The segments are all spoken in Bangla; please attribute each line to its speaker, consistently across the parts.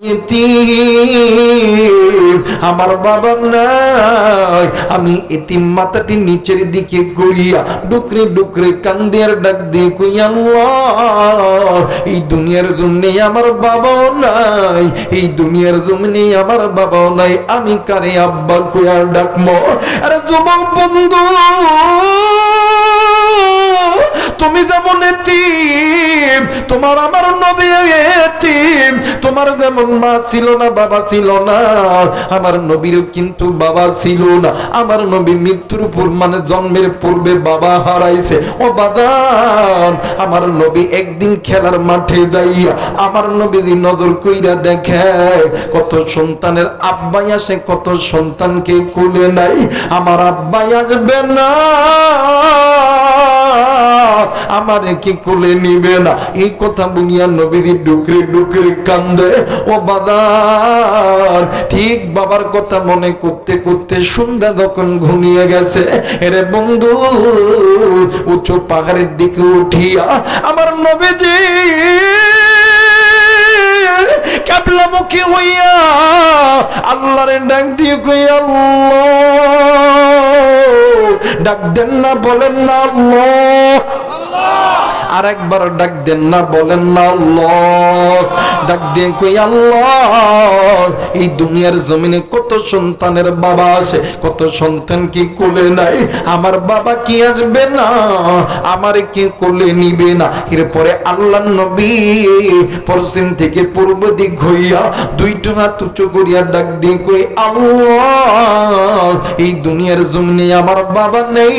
Speaker 1: এতিম, আমার বাবা নাই। আমি এতিম মাথাটি নিচের দিকে গড়িয়া ডুকরে ডুকরে কান্দিয়ার ডাক দিয়ে কই এই দুনিয়ার জন্য আমার বাবাও নাই। এই দুনিয়ার জন্য আমার বাবাও নাই। আমি কারে আব্বা কুয়ার ডাকমো আরে যুবক বন্ধু, তুমি যেমন এতিম, তোমার আমার নবী এতিম, তোমার যেমন মা ছিল না, বাবা ছিল না। আমার নবীরও কিন্তু বাবা ছিল না। আমার নবী মৃত্যুর পূর্ব মানে জন্মের পূর্বে বাবা হারাইছে। ও বাদান, আমার নবী একদিন খেলার মাঠে দাইয়া আমার নবী যে নজর কইরা দেখে, কত সন্তানের আব্বাই আসে, কত সন্তানকে কুলে নাই। আমার আব্বাই আসবে না। আমারে কি কোলে নিবে না? এই কথা বুনিয়া নবীদি ডুকরে ডুকরে কান্দে। ও বাদান ঠিক বাবার কথা মনে করতে করতে সন্ধ্যা যখন ঘুমিয়ে গেছে, এরে বন্ধু উচ্চ পাহাড়ের দিকে উঠিয়া আমার নবীজি ক্যাবলামুখী হইয়া, আল্লাহরে ডাক দিয়ে কই ডাক দেন না, বলেন না আর একবার ডাক দেন না, বলেন না ডাক দিয়ে কই, আল্লাহ। এই দুনিয়ার জমিনে কত সন্তানের বাবা আছে, কত সন্তান কি কোলে নাই? আমার বাবা কি আসবে না? আমার কি কোলে নিবে না? এরপরে আল্লাহ নবী পশ্চিম থেকে পূর্ব দিক হইয়া দুইটা হাত উঁচু করিয়া ডাক দিয়ে কই আল্লাহ এই দুনিয়ার জমিনে আমার বাবা নেই।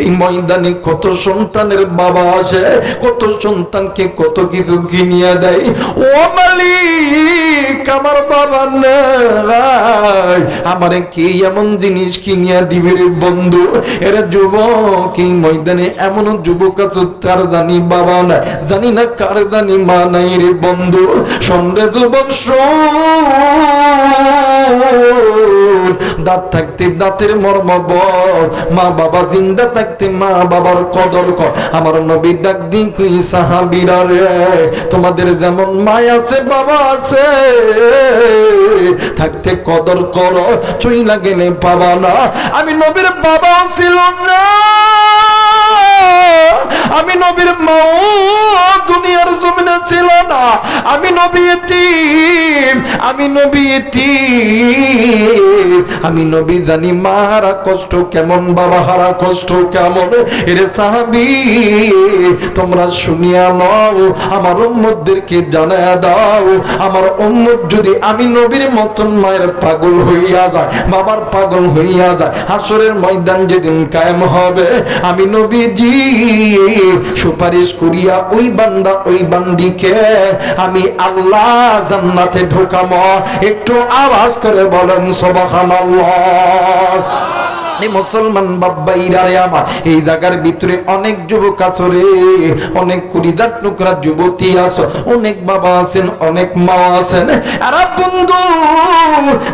Speaker 1: এই ময়দানে কত সন্তানের বাবা আছে, কত সন্তানকে কত কিছু কিনিয়া দেয়। ও মালিক, আমার বাবা নাই। আমারে কি এমন জিনিস কিনিয়া দিবে রে বন্ধু? এরা যুবক, এই ময়দানে এমন যুবক আছে, তার জানি বাবা নাই। জানি না কার জানি মা নাই রে বন্ধু সন্ধ্যে যুবক দাঁত থাকতে দাঁতের মর্ম মা বাবা জিন্দা থাকতে মা বাবার কদর কর। আমার নবী ডাক সাহাবিরা রে, তোমাদের যেমন মা আছে, বাবা আছে। থাকতে কদর কর, চুই না গেলে পাবা না। আমি নবীর বাবাও ছিল না আমি নবীর মাও দুনিয়ার জমিনে ছিল না। আমি নবী আমি নবী আমি নবী জানি মা হারা কষ্ট কেমন, বাবা হারা কষ্ট কেমন। এরে সাহাবি, তোমরা শুনিয়া নাও, আমার উম্মতদেরকে জানায়া দাও। আমার উম্মত যদি আমি নবীর মতন মায়ের পাগল হইয়া যায়, বাবার পাগল হইয়া যায়, হাসরের ময়দান যেদিন কায়েম হবে, আমি নবীজি সুপারিশ করিয়া ওই বান্দা ওই বান্দিকে আমি আল্লাহ জান্নাতে ঢোকাম। একটু আওয়াজ করে বলেন সবাহান এই মুসলমান বাব্বাইরা রে আমার। এই জায়গার ভিতরে অনেক যুবক আছে রে। অনেক কুড়িদার টুকরা যুবতী আছে। অনেক বাবা আছেন, অনেক মা আছেন। আর বন্ধু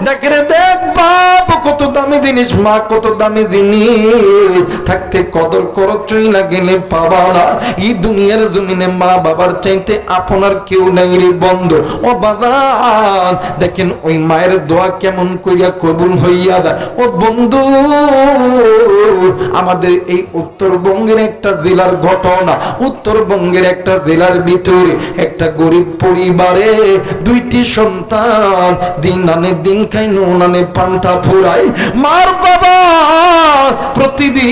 Speaker 1: দেখ রে, দেখ বাপ, কত দামি জিনিস, মা, কত দামি জিনিস। থাকতে কদর করো চই না গেলে পাবা না। এই দুনিয়ার জমিনে মা বাবার চাইতে আপনার কেউ নাই রে বন্ধু। ও বাজান, দেখেন ওই মায়ের দোয়া কেমন করিয়া কবুল হইয়া যায়। ও বন্ধু আমাদের এই উত্তরবঙ্গের একটা জেলার ঘটনা, উত্তরবঙ্গের একটা জেলার ভিতরে একটা গরিব পরিবারে দুইটি সন্তান, দিন আনে দিন খাই নুন আনে পান্তা ফুরাই মার বাবা প্রতিদিন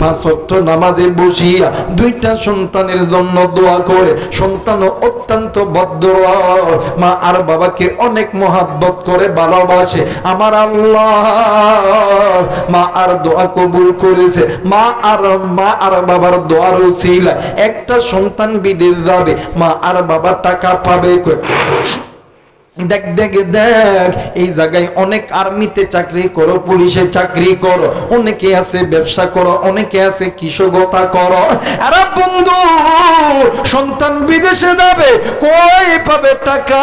Speaker 1: পাঁচ অক্ট নামাজে বসিয়া দুইটা সন্তানের জন্য দোয়া করে, সন্তান অত্যন্ত বদ্ধ মা আর বাবাকে অনেক মহাব্বত করে, ভালোবাসে। আমার আল্লাহ মা আর দোয়া কবুল করেছে মা আর মা আর বাবার দোয়ার ছিল একটা সন্তান বিদেশ যাবে, মা আর বাবা টাকা পাবে। দেখ দেখ দেখ, এই জায়গায় অনেক আর্মিতে চাকরি করো, পুলিশে চাকরি করো, অনেকে আছে ব্যবসা করো, অনেকে আছে কৃষকতা করো। আরে বন্ধু, সন্তান বিদেশে যাবে, কই পাবে টাকা?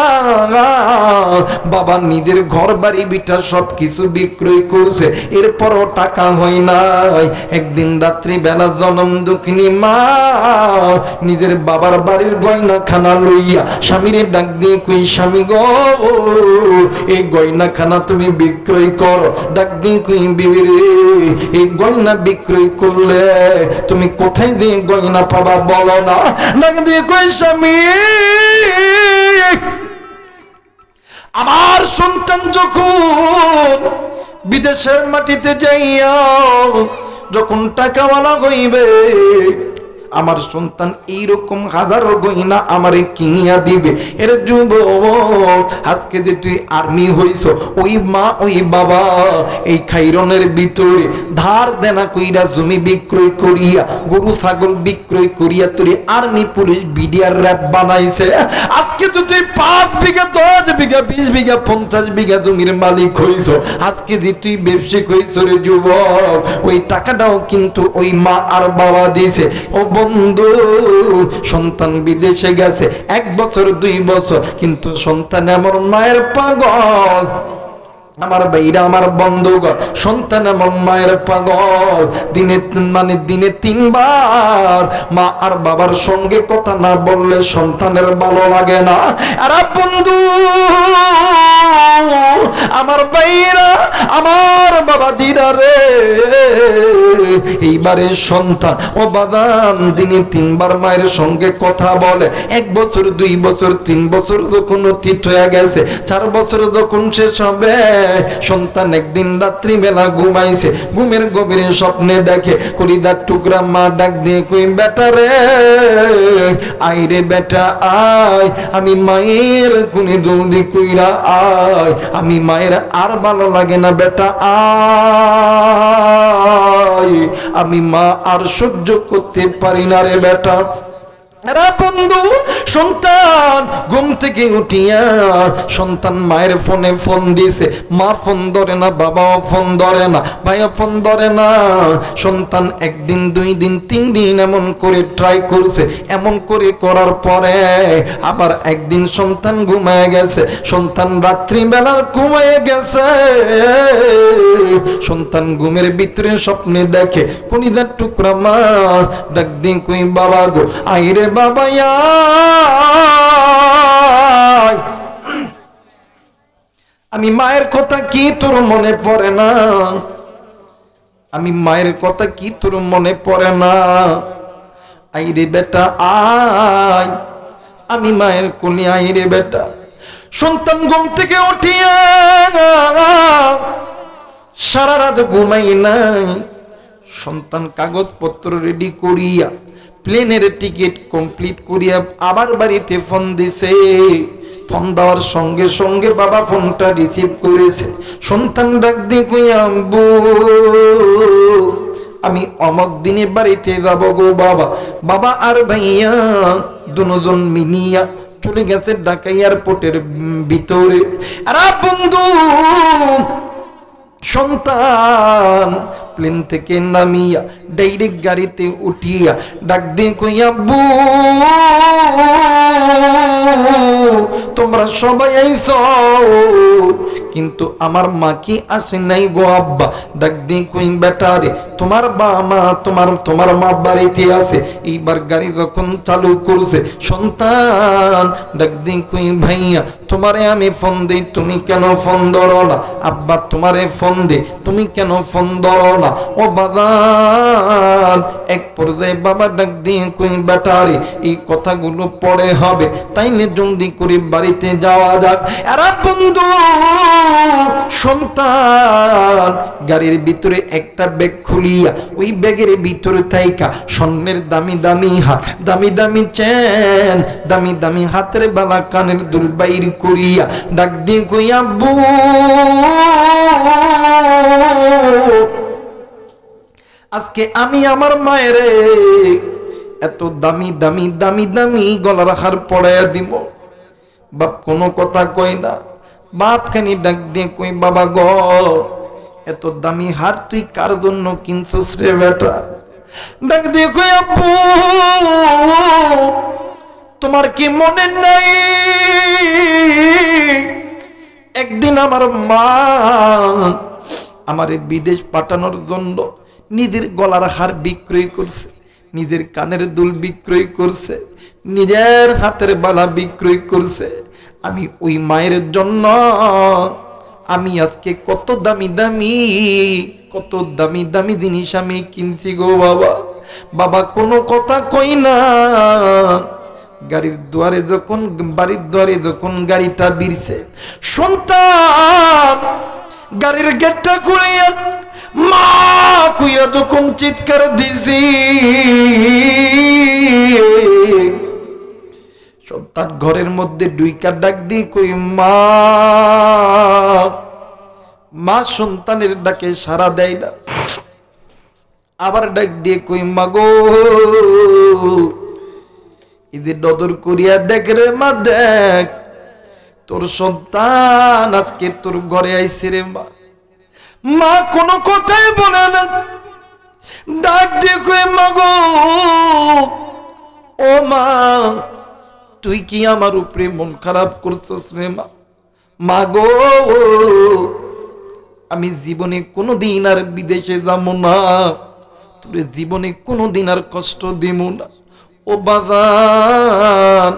Speaker 1: বাবা নিজের ঘর বাড়ি বিটা সব কিছু বিক্রয় করছে, এরপরও টাকা হয় নাই। একদিন রাত্রি বেলা জনম দুঃখিনী মা, নিজের বাবার বাড়ির গয়না খানা লইয়া স্বামীরে ডাক দিয়ে কই, স্বামী গো এই গয়না খানা তুমি বিক্রয় করো ডাক কই এই গয়না বিক্রয় করলে তুমি কোথায় দিয়ে গয়না পাবা বলো না? ডাক কই স্বামী। আমার সন্তান যখন বিদেশের মাটিতে যাইয়া যখন টাকাওয়ালা হইবে আমার সন্তান এইরকম হাজারো গয়না আমারে কিনিয়া দিবে। এর যুব আজকে যে তুই আর্মি হইছ, ওই মা, ওই বাবা, এই খাইরনের ভিতরে ধার দেনা কইরা জমি বিক্রয় করিয়া, গরু, ছাগল বিক্রয় করিয়া তুই আর্মি পুলিশ বিডিআর র্যাব বানাইছে। আজকে তো তুই পাঁচ বিঘা, দশ বিঘা, বিশ বিঘা, পঞ্চাশ বিঘা জমির মালিক হইছ। আজকে যে তুই ব্যবসায়িক হইছ রে যুবক, ওই টাকাটাও কিন্তু ওই মা আর বাবা দিছে। ও বন্ধু সন্তান বিদেশে গেছে এক বছর দুই বছর কিন্তু সন্তান আমার মায়ের পাগল। আমার বাইরা আমার বন্ধুগণ, সন্তান আমার মায়ের পাগল, দিনে মানে দিনে তিনবার মা আর বাবার সঙ্গে কথা না বললে সন্তানের ভালো লাগে না। আর বন্ধু, আমার বাইরা আমার বাবা জিরা রে, এইবারে সন্তান, ও বাদাম দিনে তিনবার মায়ের সঙ্গে কথা বলে। এক বছর, দুই বছর, তিন বছর যখন অতীত হয়ে গেছে, চার বছর যখন শেষ হবে সন্তান একদিন রাত্রি বেলা ঘুমাইছে। ঘুমের গভীরে স্বপ্নে দেখে করিদার টুকরা মা ডাক দিয়ে কই, বেটা রে আই রে বেটা, আয়। আমি মায়ের কোনে জলদি কইরা আয়। আমি মায়ের আর ভালো লাগে না, বেটা, আয়। আমি মা আর সহ্য করতে পারি না রে, বেটা। বন্ধু, সন্তান, ঘুম থেকে উঠিয়া সন্তান মায়ের ফোনে ফোন দিছে। মা ফোন ধরে না, বাবাও ফোন ধরে না, ভাইও ফোন ধরে না। সন্তান একদিন, দুই দিন, তিন দিন এমন করে ট্রাই করছে। এমন করে করার পরে আবার একদিন সন্তান ঘুমায় গেছে। সন্তান রাত্রিবেলার ঘুমায় গেছে। সন্তান ঘুমের ভিতরে স্বপ্নে দেখে, কনিদার টুকরা মা, ডাক কই বাবা গো? আইরে বাবা আমি মায়ের কথা কি তোর মনে পড়ে না? আমি মায়ের কথা কি তোর মনে পড়ে না? আইরে বেটা, আয়। আমি মায়ের কোলে, আইরে বেটা। সন্তান ঘুম থেকে উঠিয়া সারা রাত ঘুমাই নাই। সন্তান কাগজপত্র রেডি করিয়া প্লেনের টিকিট কমপ্লিট করিয়া আবার বাড়িতে ফোন দিছে। ফোন দেওয়ার সঙ্গে সঙ্গে বাবা ফোনটা রিসিভ করেছে। সন্তান ডাক দিয়ে কই আব্বু আমি অমক দিনে বাড়িতে যাব গো বাবা। বাবা আর ভাইয়া দুজন মিনিয়া চলে গেছে ঢাকা এয়ারপোর্টের ভিতরে। আর বন্ধু, সন্তান প্লেন থেকে নামিয়া ডাইরেক্ট গাড়িতে উঠিয়া ডাক দিয়ে কই, আব্বু, তোমরা সবাই আইস। কিন্তু আমার মা কি আসে নাই গো, আব্বা, ডাক দিয়ে কই বেটারে তোমার বা মা, তোমার তোমার মা বাড়িতে আছে। এইবার গাড়ি যখন চালু করছে, সন্তান, ডাক দিয়ে কই, ভাইয়া, তোমারে আমি ফোন দিই, তুমি কেন ফোন ধরো না? আব্বা, তোমারে ফোন দে তুমি কেন ফোন ধরো ও বাদান, এক পর্যায়ে বাবা ডাক দিয়ে বেটারে, এই কথাগুলো হবে। তাইলে জলদি করে বাড়িতে যাওয়া যাক। এরা বন্ধু, সন্তান, গাড়ির ভিতরে একটা ব্যাগ খুলিয়া, ওই ব্যাগের ভিতরে থাইকা, স্বর্ণের দামি দামি হাত, দামি দামি চেন, দামি দামি হাতের বালা, কানের দুল বাইর করিয়া ডাক দিয়ে কই, আব্বু আজকে আমি আমার মায়ের এত দামি দামি দামি দামি গলার হার পড়াইয়া দিব। বাপ কোনো কথা কই না। বাপ খানি ডাক দিয়ে কই বাবা গ, এত দামি হার তুই কার জন্য কিনছিস রে বেটা? ডাক দিয়ে কই আপু তোমার কি মনে নাই? একদিন আমার মা আমারে বিদেশ পাঠানোর জন্য নিজের গলার হার বিক্রয় করছে, নিজের কানের দুল বিক্রয় করছে, নিজের হাতের বালা বিক্রয় করছে। আমি ওই মায়ের জন্য, আমি আজকে কত দামি দামি, কত দামি দামি জিনিস আমি কিনছি গো বাবা। বাবা, কোনো কথা কই না। গাড়ির দুয়ারে যখন, বাড়ির দুয়ারে যখন গাড়িটা বিরছে সন্তান গাড়ির গেটটা খুলিয়া মা, কুইরা যখন চিৎকার দিছি। সন্তান ঘরের মধ্যে ডুইকা ডাক দিয়ে কই, মা মা সন্তানের ডাকে সারা দেয় না। আবার ডাক দিয়ে কই মাগো ঈদের নদর করিয়া দেখ রে মা, দেখ, তোর সন্তান আজকে তোর ঘরে আইসে রে মা। মা কোনো কথাই বলে না। ডাক দিয়ে মাগো ও মা, তুই কি আমার উপরে মন খারাপ করছিস রে মা? মা গো, আমি জীবনে কোনো দিন আর বিদেশে যাব না। তোর জীবনে কোনো দিন আর কষ্ট দিব না। ও বাজান,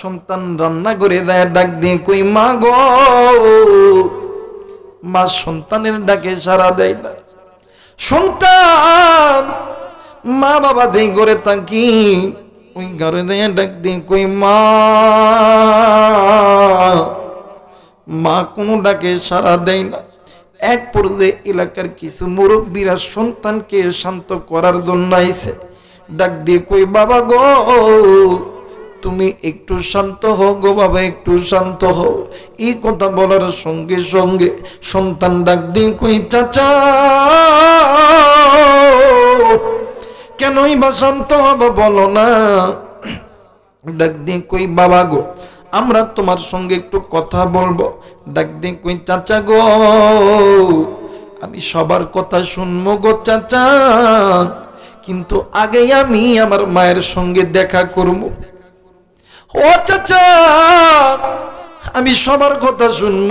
Speaker 1: সন্তান রান্না করে দেয়, ডাক দিয়ে কই মা গো মা সন্তানের ডাকে সারা দেয় না। সন্তান, মা বাবা যেই ঘরে থাকি, ওই ঘরে দেয় ডাক দিয়ে কই, মা। মা কোনো ডাকে সারা দেয় না। এক পর্যায়ে এলাকার কিছু মুরব্বীরা সন্তানকে শান্ত করার জন্য আইছে। ডাক দিয়ে কই, বাবা গো। তুমি একটু শান্ত হও গো বাবা, একটু শান্ত হও। এই কথা বলার সঙ্গে সঙ্গে সন্তান ডাক দিয়ে কই, চাচা! কেনই বা শান্ত হব বলো না। ডাক দিয়ে কই, বাবা গো, আমরা তোমার সঙ্গে একটু কথা বলব। ডাক দিয়ে কই, চাচা গো, আমি সবার কথা শুনব গো চাচা। কিন্তু আগে আমি আমার মায়ের সঙ্গে দেখা করব। ও আমি সবার কথা শুনব।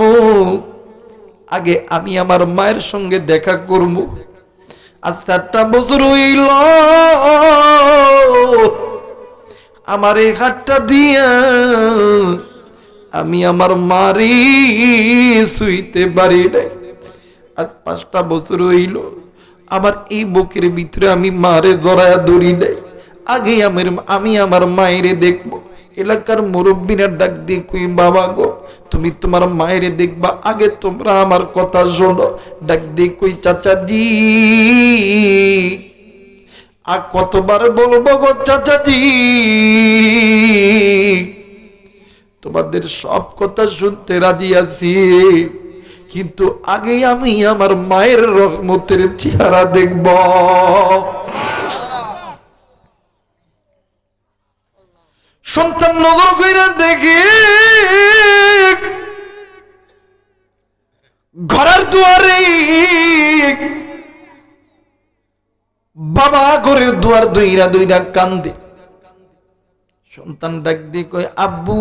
Speaker 1: আগে আমি আমার মায়ের সঙ্গে দেখা করব। আজ চারটা বছর হইল। আমার এই হাতটা দিয়া আমি আমার মারি শুইতে পারি নাই। আজ পাঁচটা বছর হইল। আমার এই বুকের ভিতরে আমি মারে জড়ায়া দড়ি নাই। আগে আমার আমি আমার মায়েরে দেখব। এলাকার মুরব্বীরা ডাক দিয়ে কুই, বাবা গো, তুমি তোমার মায়েরে দেখবা, আগে তোমরা আমার কথা শোনো। ডাক দিয়ে কই, চাচাজি, আর কতবার বলব গো, চাচাজি, তোমাদের সব কথা শুনতে রাজি আছি। কিন্তু আগে আমি আমার মায়ের রহমতের চেহারা দেখব। সন্তান নজর কইরা দেখি। ঘরের দুয়ারে বাবা ঘরের দুয়ার দুইরা দুইরা কান্দে। সন্তান ডাক দিয়ে কয়, আব্বু,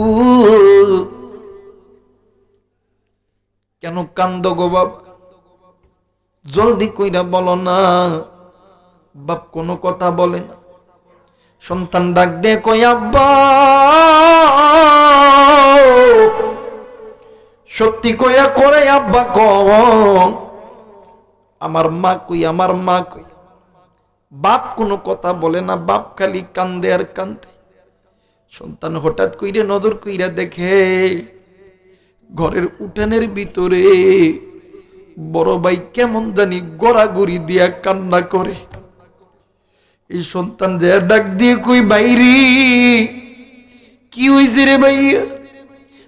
Speaker 1: কেন কান্দ গো বাবা? জলদি কইরা বলো না, বাপ কোনো কথা বলে না। সন্তান ডাক দে কই, আব্বা! সত্যি কইয়া করে, আব্বা ক আমার মা কই, আমার মা কই? বাপ কোনো কথা বলে না, বাপ খালি কান্দে আর কান্দে। সন্তান হঠাৎ কইরে নজর কইরা দেখে, ঘরের উঠানের ভিতরে বড় ভাই কেমন জানি গড়াগড়ি দিয়া কান্না করে। এই সন্তান যে ডাক দিয়ে কই বাইরি কি হয়েছে রে ভাই?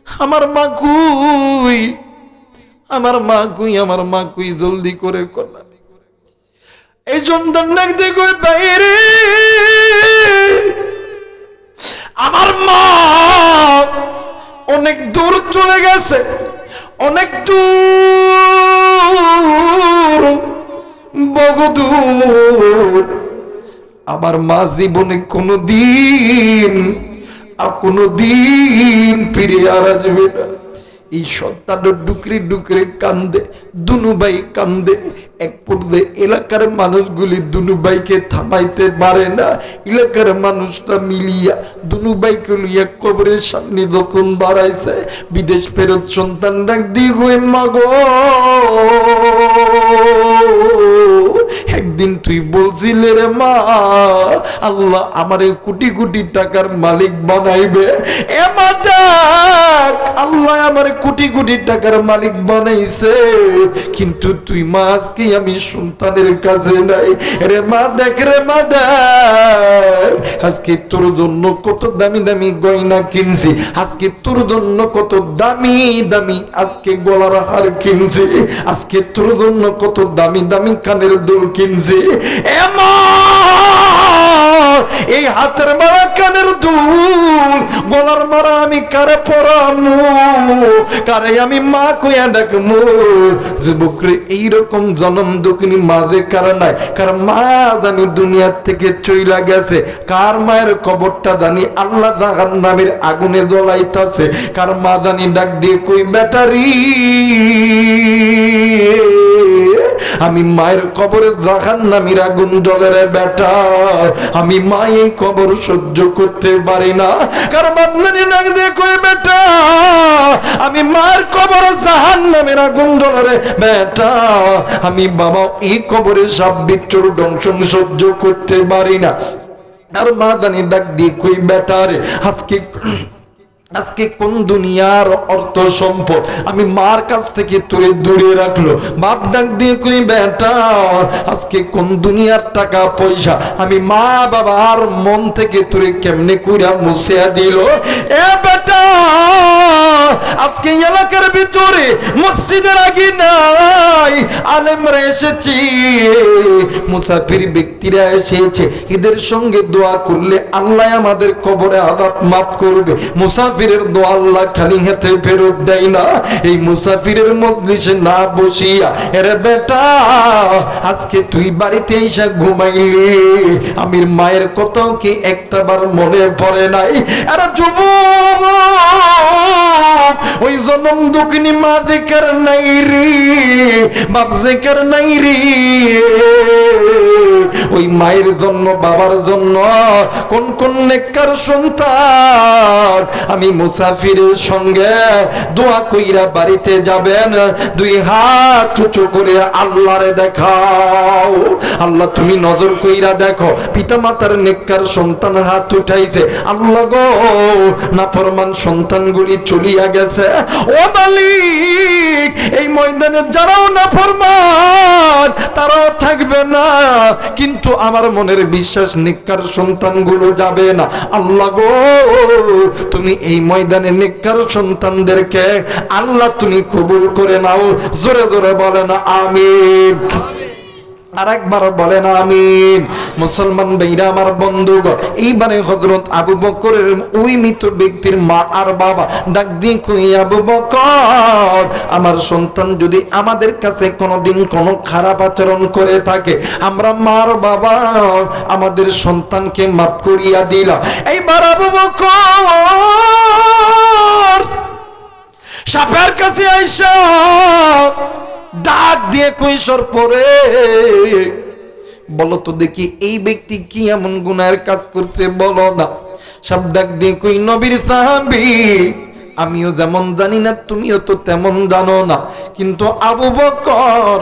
Speaker 1: আমার মা কুই? আমার মা কুই, আমার মা কুই, জলদি করে করলা এই সন্তান ডাক দিয়ে কই বাইরে আমার মা অনেক দূর চলে গেছে, অনেক দূর বহুদূর আমার মা জীবনে কোনো দিন কোনো দিন ফিরে আর আসবে না। এই সন্তান ডুকরে ডুকরে কান্দে দুনুবাই কান্দে। এক পর্যায়ে এলাকার মানুষগুলি দুনুবাইকে থামাইতে পারে না। এলাকার মানুষরা মিলিয়া দুনুবাইকে লইয়া কবরের সামনে যখন দাঁড়াইছে, বিদেশ ফেরত সন্তান ডাক দিয়ে মাগো একদিন তুই বলছিলে রে মা, আল্লাহ আমারে কোটি কোটি টাকার মালিক বানাইবে। এ মা দেখ, আল্লাহ আমারে কোটি কোটি টাকার মালিক বানাইছে। কিন্তু তুই মা আজকে আমি সন্তানের কাছে নাই। রে মা দেখ, রে মা দেখ, আজকে তোর জন্য কত দামি দামি গয়না কিনছি। আজকে তোর জন্য কত দামি দামি আজকে গলার হার কিনছি। আজকে তোর জন্য কত দামি দামি কানের দুল কিনছি এই হাতের মারা কানের দুল, গলার মারা আমি কারে পরামু? কারে আমি মা কইয়া ডাকমু? যুবকরে, এইরকম জনম দুঃখিনী মাঝে কার নাই? কার মা জানি দুনিয়ার থেকে চইলা গেছে? কার মায়ের কবরটা জানি আল্লাহ জাহান নামের আগুনে জ্বলাইতাছে? কার মা জানি ডাক দিয়ে কই ব্যাটারি আমি মায়ের কবরে জাহান নামের আগুন জ্বলের বেটা। আমি মায়ের কবর সহ্য করতে পারি না। কার বান্দানি ডাক দিয়ে বেটা, আমি মায়ের কবর জাহান নামের আগুন জ্বলের বেটা। আমি বাবা এই কবরে সাপ বিচ্ছুর দংশন সহ্য করতে পারি না। আর মা দানি ডাক দিয়ে কই বেটারে আজকে আজকে কোন দুনিয়ার অর্থ সম্পদ আমি মার কাছ থেকে তুলে দূরে রাখল। বাপ ডাক দিয়ে কই, বেটা, আজকে কোন দুনিয়ার টাকা, পয়সা? আমি মা বাবার মন থেকে তুলে কেমনে কইরা মুছে দিল? এ বেটা আজকে এলাকার ভিতরে মসজিদের আগে নাই, আলেমরা এসেছি। মুসাফির ব্যক্তিরা এসেছে, এদের সঙ্গে দোয়া করলে আল্লাহ আমাদের কবরে আদাত করবে। মুসাফিরের দোয়া আল্লাহ খালি হাতে ফেরত দেয় না। এই মুসাফিরের মজলিসে না বসিয়া, এরে বেটা, আজকে তুই বাড়িতে এসে ঘুমাইলি। আমির মায়ের কত কি একটা বার মনে পড়ে নাই? এরা যুবক ওই জনম দুঃখিনী মা দেখার নাই রে বাপ দেখার নাই রে। ওই মায়ের জন্য, বাবার জন্য কোন কোন নেককার সন্তান? আমি মুসাফিরের সঙ্গে দোয়া কইরা বাড়িতে যাবেন, দুই হাত উঁচু করে আল্লাহরে দেখাও। আল্লাহ তুমি নজর কইরা দেখো পিতা মাতার নেককার সন্তান হাত উঠাইছে। আল্লাহ গো না ফরমান সন্তানগুলি চলিয়া গেছে। ও মালিক, এই ময়দানে যারাও না ফরমান তারাও থাকবে না। কিন্তু আমার মনের বিশ্বাস নিকার সন্তানগুলো যাবে না। আল্লাহ গো, তুমি এই ময়দানে নিকার সন্তানদেরকে আল্লাহ তুমি কবুল করে নাও। জোরে জোরে না আমিন। আর একবার বলেন আমিন। মুসলমান ভাইরা, আমার বন্ধুগণ, এইবারে হজরত আবু বকরের ওই মৃত ব্যক্তির মা আর বাবা ডাক দিয়ে কই, আবু বকর, আমার সন্তান যদি আমাদের কাছে কোনোদিন কোনো খারাপ আচরণ করে থাকে, আমরা মার বাবা, আমাদের সন্তানকে মাফ করিয়া দিলাম। এইবার আবু বকর, সাপের কাছে আইসা ডাক দিয়ে কৈশোর পরে? বলো তো দেখি এই ব্যক্তি কি এমন গুনার কাজ করছে? বলো না। সব ডাক দিয়ে কই, নবীর সাহাবি? আমিও যেমন জানি না, তুমিও তো তেমন জানো না। কিন্তু আবু বকর,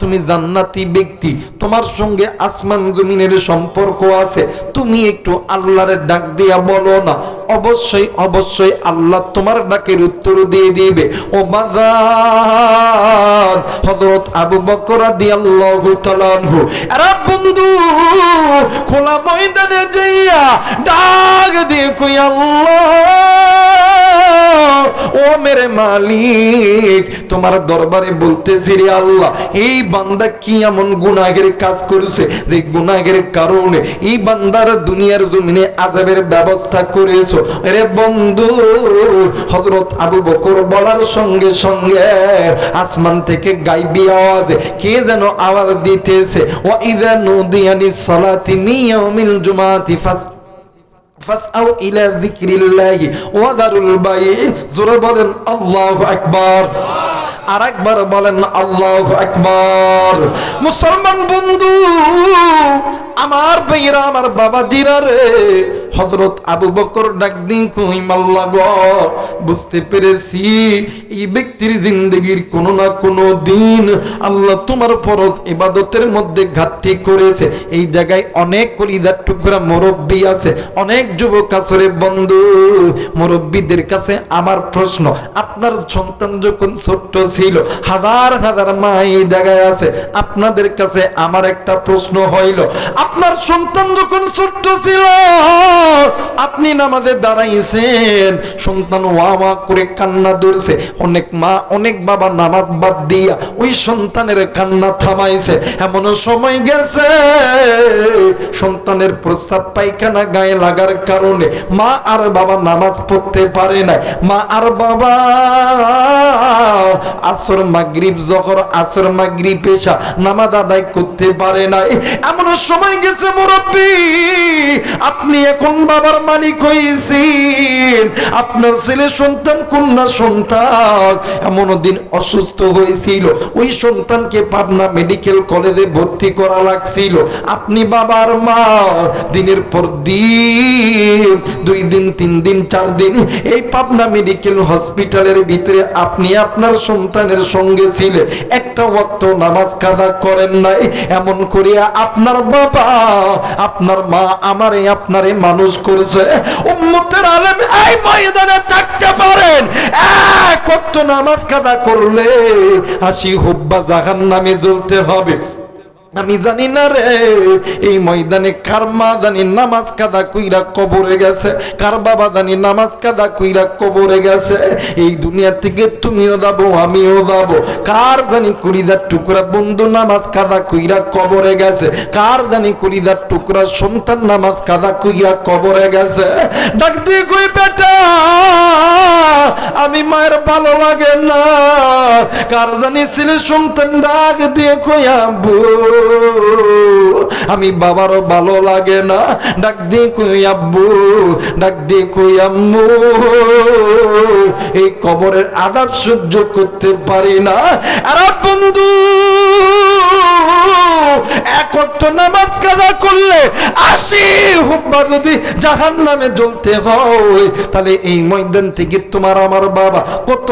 Speaker 1: তুমি জান্নাতি ব্যক্তি, তোমার সঙ্গে আসমান জমিনের সম্পর্ক আছে, তুমি একটু আল্লাহরে ডাক দিয়া বলো না। অবশ্যই অবশ্যই আল্লাহ তোমার ডাকের উত্তর দিয়ে দিবে। ও বাজার হযরত আবু বকর রাদিয়াল্লাহু তাআলা এরা বন্ধু, খোলা ময়দানে যাইয়া ডাক দিয়ে কই আল্লাহ। ও মেরে মালিক, তোমার দরবারে বলতেছি রে আল্লাহ, এই বান্দা কি এমন গুনাহের কাজ করেছে যে গুনাহের কারণে এই বান্দার দুনিয়ার জমিনে আজাবের ব্যবস্থা করেছ? রে বন্ধু, হযরত আবু বকর বলার সঙ্গে সঙ্গে আসমান থেকে গাইবি আওয়াজে কে যেন আওয়াজ দিতেছে, ওয়া ইযা নুদিয়ানিস সালাতি মিয়াউমিল জুমাতি ফাস ফাসআউ ইলা যিকরিল্লাহি ওয়া দারুল বাইই জোরে বলেন আল্লাহু আকবার আর একবার বলেন আল্লাহু আকবার। মুসলমান বন্ধু আমার ভাইরা আমার বাবা জিরা রে, হযরত আবু বকর ডাক দিন কই, মাল্লা গো, বুঝতে পেরেছি, এই ব্যক্তির জিন্দগির কোন না কোন দিন আল্লাহ তোমার ফরজ ইবাদতের মধ্যে ঘাটতি করেছে। এই জায়গায় অনেক কলিদার টুকরা মুরব্বী আছে, অনেক যুবক আছে বন্ধু। মুরব্বীদের কাছে আমার প্রশ্ন, আপনার সন্তান যখন ছোট্ট ছিল, হাজার হাজার মা এই জায়গায় আছে, আপনাদের কাছে আমার একটা প্রশ্ন হইল আপনার সন্তান যখন ছোট্ট ছিল, আপনি নামাজে দাঁড়াইছেন, সন্তান ওয়া ওয়া করে কান্না ধরছে। অনেক মা, অনেক বাবা নামাজ বাদ দিয়া ওই সন্তানের কান্না থামাইছে। এমন সময় গেছে, সন্তানের প্রস্তাব পায়খানা গায়ে লাগার কারণে মা আর বাবা নামাজ পড়তে পারে না মা আর বাবা, আসর মাগরিব, জহর, আসর মাগরিব পেশা নামাজ আদায় করতে পারে নাই। এমন সময় গেছে মুরব্বী। আপনি এখন বাবার মালিক হয়েছেন। আপনার ছেলে সন্তান, কন্যা সন্তান। এমন দিন অসুস্থ হয়েছিল। ওই সন্তানকে পাবনা মেডিকেল কলেজে ভর্তি করা লাগছিল। আপনি বাবার মা। দিনের পর দিন, দুই দিন, তিন দিন, চার দিন এই পাবনা মেডিকেল হসপিটালের ভিতরে আপনি আপনার সন্তানের সঙ্গে ছিলেন। একটা ওয়াক্ত নামাজ কাদা করেন নাই। এমন করিয়া আপনার বাবা আপনার মা আমারে, আপনারে মানুষ করেছে। উম্মতের আলেম এই ময়দানে থাকতে পারেন। এক নামাজ কাদা করলে আসি হুব্বা জাহান নামে জ্বলতে হবে। আমি জানি না রে, এই ময়দানে কার মা জানি নামাজ কাদা কইরা কবরে গেছে? কার বাবা জানি নামাজ কাদা কইরা কবরে গেছে? এই দুনিয়া থেকে তুমিও যাব, আমিও যাব। কার জানি কুড়িদার টুকরা বন্ধু নামাজ কাদা কইরা কবরে গেছে? কার জানি কুড়িদার টুকরা সন্তান নামাজ কাদা কইরা কবরে গেছে? ডাক দিয়ে কই বেটা, আমি মায়ের ভালো লাগে না। কার জানি ছেলে সন্তান ডাক দিয়ে কইয়া বউ আমি বাবারও ভালো লাগে না। ডাক দিয়ে কই আব্বু, ডাক দিয়ে কই আম্মু। এই কবরের আদাব সহ্য করতে পারি না। আর বন্ধু একত্র নামাজ কাজা করলে হুব্বা যদি জাহান নামে জ্বলতে হয়, তাহলে এই ময়দান থেকে তোমার আমার বাবা কত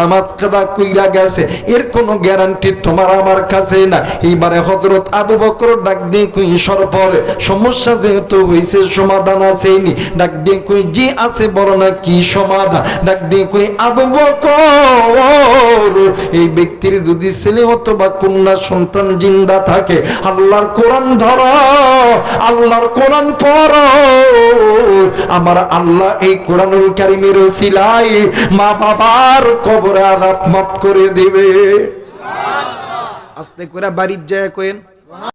Speaker 1: নামাজ কাদা কইরা গেছে। এর কোনো গ্যারান্টি তোমার আমার কাছে না। এইবারে হজরত আবু বকর ডাক দিয়ে কই সরপরে সমস্যা যেহেতু হয়েছে সমাধান আসেনি ডাক দিয়ে কই, জি আছে বড় না কি সমাধান? ডাক দিয়ে কই, আবু বকর, এই ব্যক্তির যদি ছেলে অথবা কন্যা সন্তান জিন্দা থাকে, আল্লাহর কোরআন ধর, আল্লাহর কোরআন পড়। আমার আল্লাহ এই কোরআনুল কারিমের সিলাই মা বাবার কবরে আলাপ মাফ করে দিবে। আস্তে করে বাড়ির যায় কোয়েন